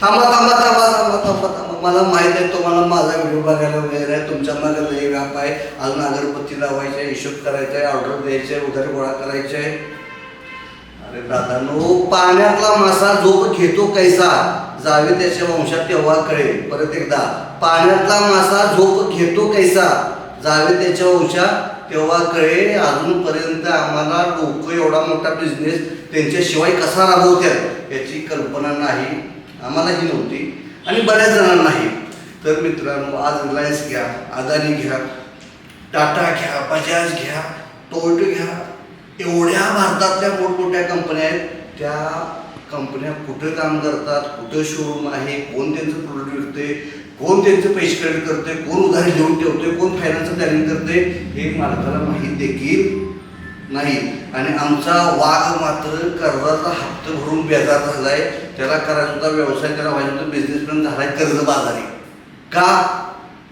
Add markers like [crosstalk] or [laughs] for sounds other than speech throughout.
थांबा थांबा थांबा थांबा थांबा थांबा. मला माहीत आहे तुम्हाला माझा व्हिडिओ बघायला वगैरे आहे. तुमच्या मागे लय व्याप आहे. अजून अगरबत्ती लावायचे आहे हिशोब करायचा आहे ऑर्डर द्यायचे आहे उधार गोळा करायचे. आहे अरे दादानो पाण्यातला मासा झोप घेतो कैसा? जावे त्याच्या वंशात तेव्हा कळेल. परत एकदा पाण्यातला मासा झोप घेतो कैसा? जावे त्याच्या वंशात तेव्हा कळे अजूनपर्यंत आम्हाला डोकं एवढा मोठा बिझनेस त्यांच्याशिवाय कसा राबवतात याची कल्पना नाही. आम्हालाही नव्हती. आणि बऱ्याच जणांनाही तर मित्रांनो आज रिलायन्स घ्या अदानी घ्या टाटा घ्या बजाज घ्या टोयोटो घ्या. एवढ्या भारतातल्या मोठमोठ्या कंपन्या आहेत. त्या कंपन्या कुठं काम करतात कुठं शोरूम आहे कोण त्यांचं प्रोडक्ट विकते कोण त्यांचं पैसे क्रेडिट करते कोण उधार घेऊन ठेवते कोण फायनान्सचं प्लॅनिंग करते हे मालकाला माहीत देखील नाही. आणि आमचा वाघ मात्र कर्जाचा हप्ता भरून बेजार झालाय. त्याला करायचा व्यवसाय त्याला व्हायचा होता बिझनेसमॅन झालाय कर्जबाजारी. का?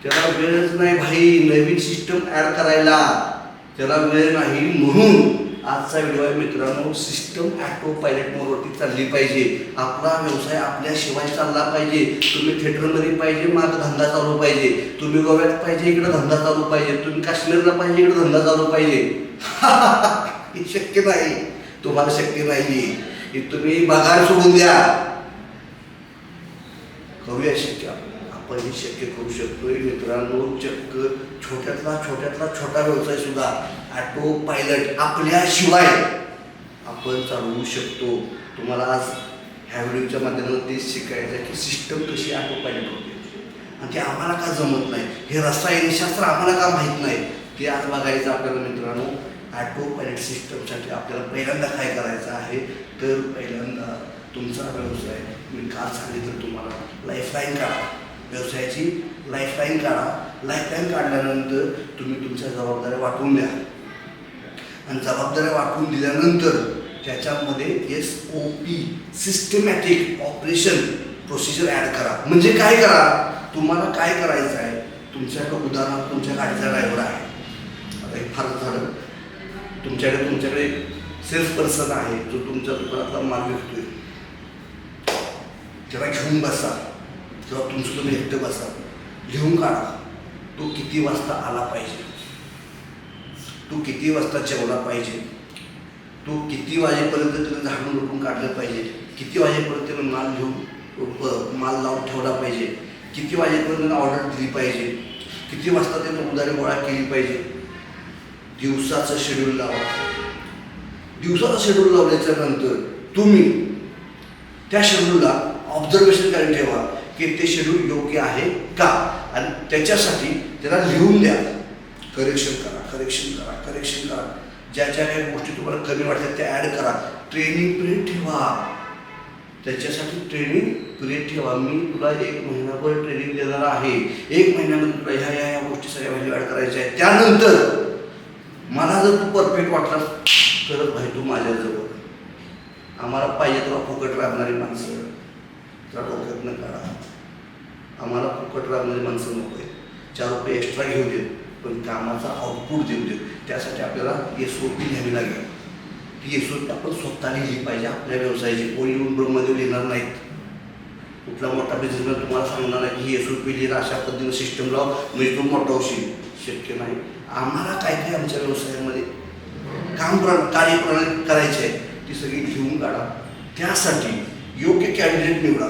त्याला वेळच नाही भाई. नवीन सिस्टम ऍड करायला. त्याला वेळ नाही. म्हणून आजचा व्हिडिओ आहे मित्रांनो सिस्टम ॲटो पायलट मोडवरती चालली पाहिजे. आपला व्यवसाय आपल्याशिवाय चालला पाहिजे. तुम्ही थिएटरमध्ये पाहिजे माग धंदा चालू पाहिजे. तुम्ही गोव्यात पाहिजे इकडं धंदा चालू पाहिजे. तुम्ही काश्मीरला पाहिजे इकडं धंदा चालू पाहिजे. [laughs] हे शक्य नाही. तुम्हाला शक्य नाही. तुम्ही बघार सोडून द्या. करूया शक्य. आपण हे शक्य करू शकतोय. मित्रांनो चक्क छोट्यातला छोट्यातला छोटा व्यवसाय सुद्धा ॲटो पायलट आपल्याशिवाय आपण चालवू शकतो. तुम्हाला आज ह्या व्हिडिओच्या माध्यमातून तेच शिकायचं की सिस्टम कशी ऑटो पायलट होते. आणि ते आम्हाला का जमत नाही? हे रसायनशास्त्र आम्हाला का माहीत नाही? ते आज बघायचं आपल्याला मित्रांनो ॲटो पायलट सिस्टमसाठी आपल्याला पहिल्यांदा काय करायचं आहे? तर पहिल्यांदा तुमचा व्यवसाय मी काल सांगितलं तुम्हाला लाईफलाईन काढा. व्यवसायाची लाईफलाईन काढा. लाईफलाईन काढल्यानंतर तुम्ही तुमच्या जबाबदाऱ्या वाटून द्या. आणि जबाबदाऱ्या वाटून दिल्यानंतर त्याच्यामध्ये S O P systematic operation procedure add करा. म्हणजे काय करा? तुम्हाला काय करायचं आहे? तुमच्याकडे उदाहरणार्थ तुमच्या गाडीचा ड्रायव्हर आहे. हे फार झालं. तुमच्याकडे तुमच्याकडे सेल्स पर्सन आहे जो तुमच्या दुकानातला माल विकतोय. त्याला घेऊन बसा. किंवा तुमचं तुम्ही एकटं बसा. लिहून काढा. तो किती वाजता आला पाहिजे? तो किती वाजता जेवला पाहिजे? तू किती वाजेपर्यंत त्यानं झाडून लुटून काढलं पाहिजे? किती वाजेपर्यंत त्यानं माल घेऊन माल लावून ठेवला पाहिजे? किती वाजेपर्यंत ऑर्डर दिली पाहिजे? किती वाजता त्यानं उदारी गोळा केली पाहिजे? दिवसाचं शेड्यूल लावा. दिवसाचं शेड्यूल लावल्याच्या नंतर तुम्ही त्या शेड्यूलला ऑब्झर्वेशन करून ठेवा की ते शेड्यूल योग्य आहे का? आणि त्याच्यासाठी त्याला लिहून द्या. करेक्शन करा करेक्शन करा करेक्शन करा. ज्या ज्या काही गोष्टी तुम्हाला कमी वाटतात त्या ॲड करा. ट्रेनिंग पिरियड ठेवा. त्याच्यासाठी ट्रेनिंग पिरियड ठेवा. मी तुला एक महिनाभर ट्रेनिंग देणार आहे. एक महिन्यामध्ये तुला ह्या ह्या ह्या गोष्टी सगळ्या व्हॅल्यू ॲड करायच्या आहेत. त्यानंतर मला जर तू परफेक्ट वाटला तरच भाई तू माझ्याजवळ. आम्हाला पाहिजे तुला फुकट राबणारी माणसं. तुला डोक्यातनं काढा. आम्हाला फुकट राबणारी माणसं नको आहे चार रुपये एक्स्ट्रा घेऊ देत पण कामाचा आउटपुट देऊ देत त्यासाठी आपल्याला एस ओ पी घ्यावी लागेल. ती एस ओ पी आपण स्वतः लिहिली पाहिजे आपल्या व्यवसायाची. कोणी येऊन ब्रह्मदेव लिहिणार नाहीत. कुठला मोठा बिझनेसमॅन तुम्हाला सांगणार नाही की एस ओ पी लिहिणं अशा पद्धतीनं सिस्टम लाव म्हणजे तू मोठा होशील. शक्य नाही. आम्हाला काय काय आमच्या व्यवसायामध्ये काम प्र कार्यप्रणाली करायची आहे ती सगळी लिहून काढा. त्यासाठी योग्य कॅन्डिडेट निवडा.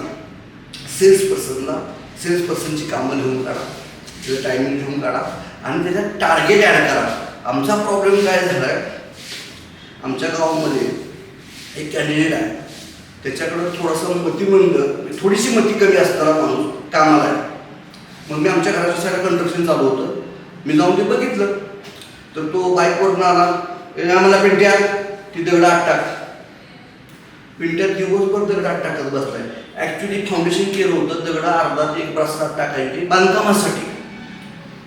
सेल्स पर्सनला सेल्स पर्सनची कामं लिहून काढा. त्याचं टायमिंग लिहून काढा. आणि त्याच्यात टार्गेट ॲड करा. आमचा प्रॉब्लेम काय झाला आहे आमच्या गावामध्ये एक कॅन्डिडेट आहे. त्याच्याकडं थोडंसं मतिमंद थोडीशी मती कमी असताना माणूस कामाला आहे. मग मी आमच्या घराच्या सगळं कन्स्ट्रक्शन चालू होतं. मी जाऊन ते बघितलं. तर तो बाईकवरून आला. आम्हाला पिंट्या ती दगड आत टाक. पिंट्यात दिवसभर दगड आत टाकत बसलाय. ॲक्च्युली फाउंडेशन केलं होतं. दगड अर्धा ते एक ब्रास टाकायची बांधकामासाठी.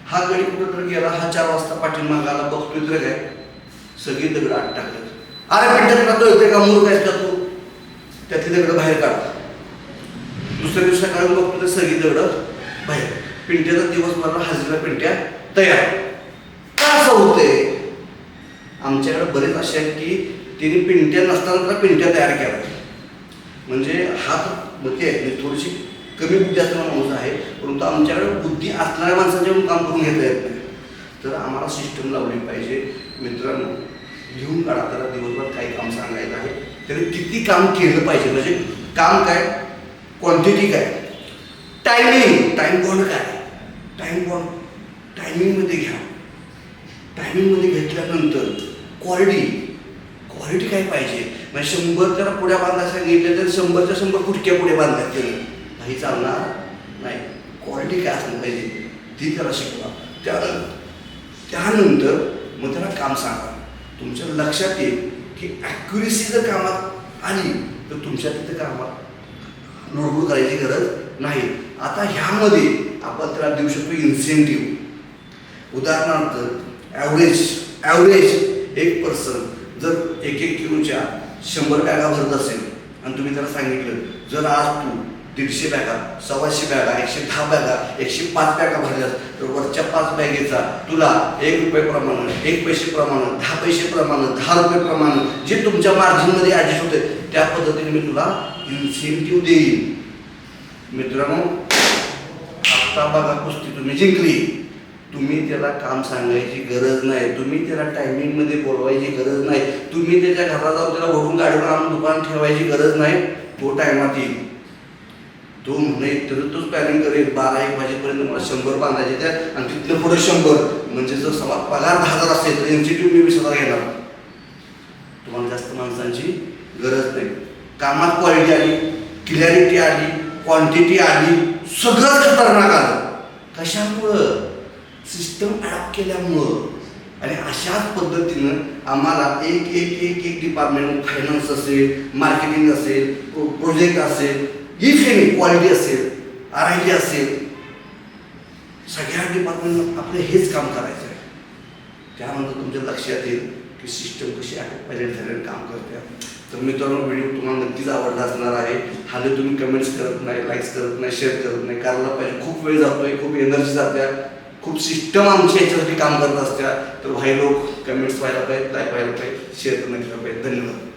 हा गडी कुठं तर गेला. हा चार वाजता पाठीमागाला बघतोय तर काय? सगळी दगड आत टाकत अरे पिंट्या तुला येते का? मूर्ख आहेस का तू? त्यातली दगड बाहेर काढ. दुसऱ्या दिवशी सकाळी बघतो तर सगळी दगड बाहेर. पिंट्याचा दिवसभराला हजेरा पिंट्या तयार. का असं होतंय? आमच्याकडे बरेच असे आहेत की तिने पिंट्या नसताना त्याला पिंट्या तयार केल्या. म्हणजे हात मग आहे. म्हणजे थोडीशी कमी बुद्धी असणारा माणूस आहे. परंतु आमच्याकडे बुद्धी असणाऱ्या माणसाच्या काम करून घेता येत नाही. तर आम्हाला सिस्टम लावली पाहिजे. मित्रांनो लिहून काढा. त्याला दिवसभर काही काम सांगायचं आहे. त्याने किती काम केलं पाहिजे? म्हणजे काम काय? क्वांटिटी काय? टायमिंग टाईम बॉन्ड काय? टाईम बॉन्ड टायमिंगमध्ये घ्या. टायमिंगमध्ये घेतल्यानंतर क्वालिटी क्वालिटी काय पाहिजे? म्हणजे शंभर जर पुढ्या बांधायला सांगितलं तर शंभरच्या शंभर कुठक्या पुढे बांधण्यात नाही चालणार? नाही. क्वालिटी काय असली पाहिजे? ती त्याला शिकवा. त्या त्यानंतर मग त्याला काम सांगा. तुमच्या लक्षात येईल की ॲक्युरेसी जर कामात आली तर तुमच्या तिथं कामात नोटबुक करायची गरज नाही. आता ह्यामध्ये आपण त्याला देऊ शकतो इन्सेंटिव्ह उदाहरणार्थ ॲव्हरेज ॲव्हरेज एक पर्सन जर एक एक किलोच्या शंभर बॅगा भरत असेल आणि तुम्ही त्याला सांगितलं जर आज तू दीडशे बॅगा सव्वाशे बॅगा एकशे दहा बॅगा एकशे पाच बॅगा भरल्यास तर वरच्या पाच बॅगेचा तुला एक रुपये प्रमाण एक पैसे प्रमाण दहा पैसे प्रमाण दहा रुपये प्रमाण जे तुमच्या मार्जिनमध्ये ॲडजस्ट होते त्या पद्धतीने मी तुला इन्सेंटिव्ह देईन. मित्रांनो आत्ता बघा कुस्ती तुम्ही जिंकली. तुम्ही त्याला काम सांगायची गरज नाही. तुम्ही त्याला टायमिंगमध्ये बोलवायची गरज नाही. तुम्ही त्याच्या घरात जाऊन त्याला भरून गाडीवर आणून दुकान ठेवायची गरज नाही. तो टायमात येईल. तो म्हणे तर तोच प्लॅनिंग करेल. बारा एक वाजेपर्यंत मला शंभर बांधायचे त्या आणि तिथलं पुढे शंभर. म्हणजे जर सवा पगार दहा हजार असेल तर इन्स्टिट्यूट मी वीस हजार घेणार. तुम्हाला जास्त माणसांची गरज नाही. कामात क्वालिटी आली क्लॅरिटी आली क्वांटिटी आली सगळं खतरनाक आलं. कशामुळं? सिस्टम ॲडॉप्ट केल्यामुळं आणि अशाच पद्धतीनं आम्हाला एक एक एक एक डिपार्टमेंट फायनान्स असेल मार्केटिंग असेल प्रोजेक्ट असेल इफ एनी क्वालिटी असेल आर आय टी असेल सगळ्या डिपार्टमेंट आपलं हेच काम करायचं आहे. त्यानंतर तुमच्या लक्षात येईल की सिस्टम कशी आहे पहिले काम करते. तर मित्रांनो व्हिडिओ तुम्हाला नक्कीच आवडला असणार आहे. हाले तुम्ही कमेंट्स करत नाही लाईक्स करत नाही शेअर करत नाही. करायला पाहिजे. खूप वेळ जातोय खूप एनर्जी जात्या. खूप सिस्टम आमच्या याच्यासाठी काम करत असत्या. तर भाई लोक कमेंट्स व्हायला पाहिजे लाईक व्हायला पाहिजे शेअर करणं केलं पाहिजे धन्यवाद.